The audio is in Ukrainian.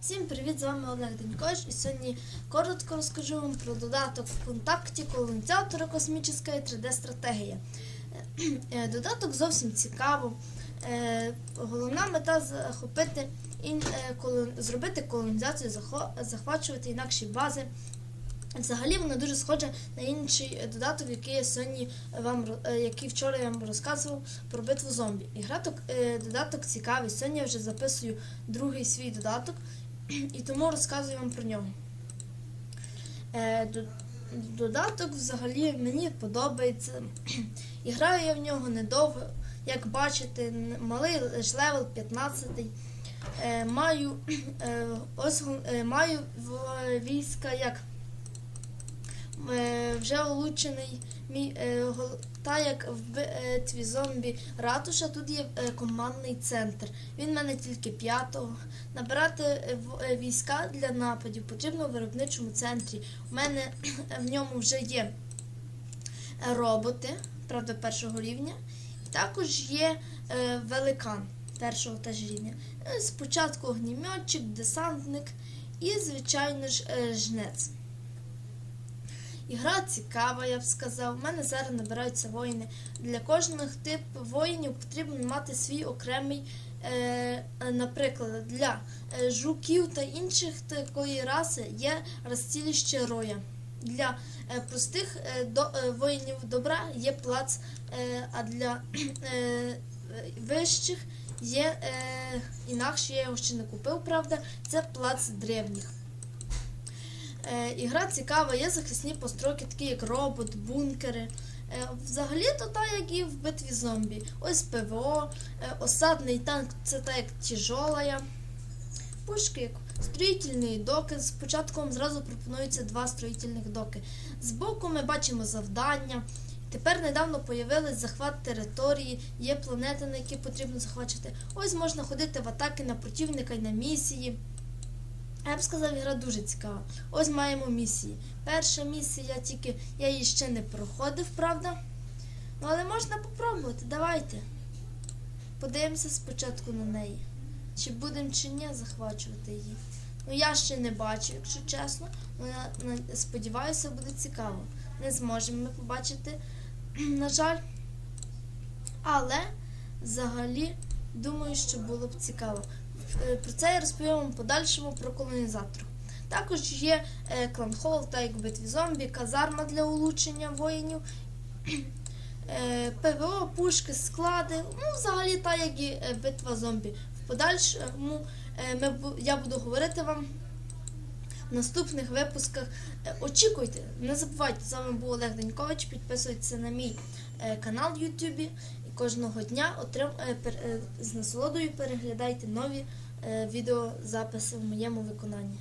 Всім привіт! З вами Олег Денькович і сьогодні коротко розкажу вам про додаток ВКонтакті колонізатора космічна 3D стратегія. Е, Додаток зовсім цікаво. Е, Головна мета захопити е, зробити колонізацію, захвачувати інакші бази. Взагалі вона дуже схожа на інший е, додаток, який я сьогодні вам е, який вчора я вам розказував про битву зомбі. І граток, е, додаток цікавий. Сьогодні я вже записую другий свій додаток, і тому розказую вам про нього. Е, Додаток взагалі мені подобається. І граю я в нього недовго. Як бачите, малий лише левел 15. Е, маю е, ось маю війська як вже улучшений мій е, та як в битві зомбі ратуша. Тут є е, командний центр. Він в мене тільки п'ятого. Набирати е, е, війська для нападів потрібно в виробничому центрі. У мене в ньому вже є е, роботи, правда, першого рівня. Також є е, великан першого теж рівня. Е, Спочатку огнімьотчик, десантник і, звичайно ж, е, жнець. Ігра цікава, я б сказав. У мене зараз набираються воїни. Для кожного типу воїнів потрібно мати свій окремий, е, наприклад, для е, жуків та інших такої раси є розціліще роя. Для е, простих е, воїнів добра є плац, а для вищих є інакше, я його ще не купив, правда, це плац древніх. Е, ігра цікава, є захисні постройки, такі як робот, бункери. Е, взагалі то так, як і в битві зомбі. Ось ПВО, е, осадний танк це так як тяжолая. Пушки як строїтельні доки. Спочатку вам зразу пропонуються два строїтельних доки. Збоку ми бачимо завдання. Тепер недавно появились захват території, є планети, на які потрібно захвачити. Ось можна ходити в атаки на противника і на місії. Я б сказав, гра дуже цікава. Ось маємо місії. Перша місія, тільки я її ще не проходив, правда? Ну, але можна попробувати, давайте. Подивимося спочатку на неї. Чи будемо чи ні захвачувати її. Ну я ще не бачу, якщо чесно. Ну, я сподіваюся, буде цікаво. Не зможемо ми побачити, на жаль. Але взагалі думаю, що було б цікаво. Е, Про це я розповім вам подальшому про колонізатор. Також є е, клан Холл, так як битві зомбі, казарма для улучшення воїнів, е, ПВО, пушки, склади. Ну, взагалі, так як і битва зомбі. В подальшому ми, я буду говорити вам в наступних випусках. Очікуйте, не забувайте, з вами був Олег Денькович. Підписуйтесь на мій канал в Ютубі. Кожного дня отрим, е, е, з насолодою переглядайте нові е, відеозаписи в моєму виконанні.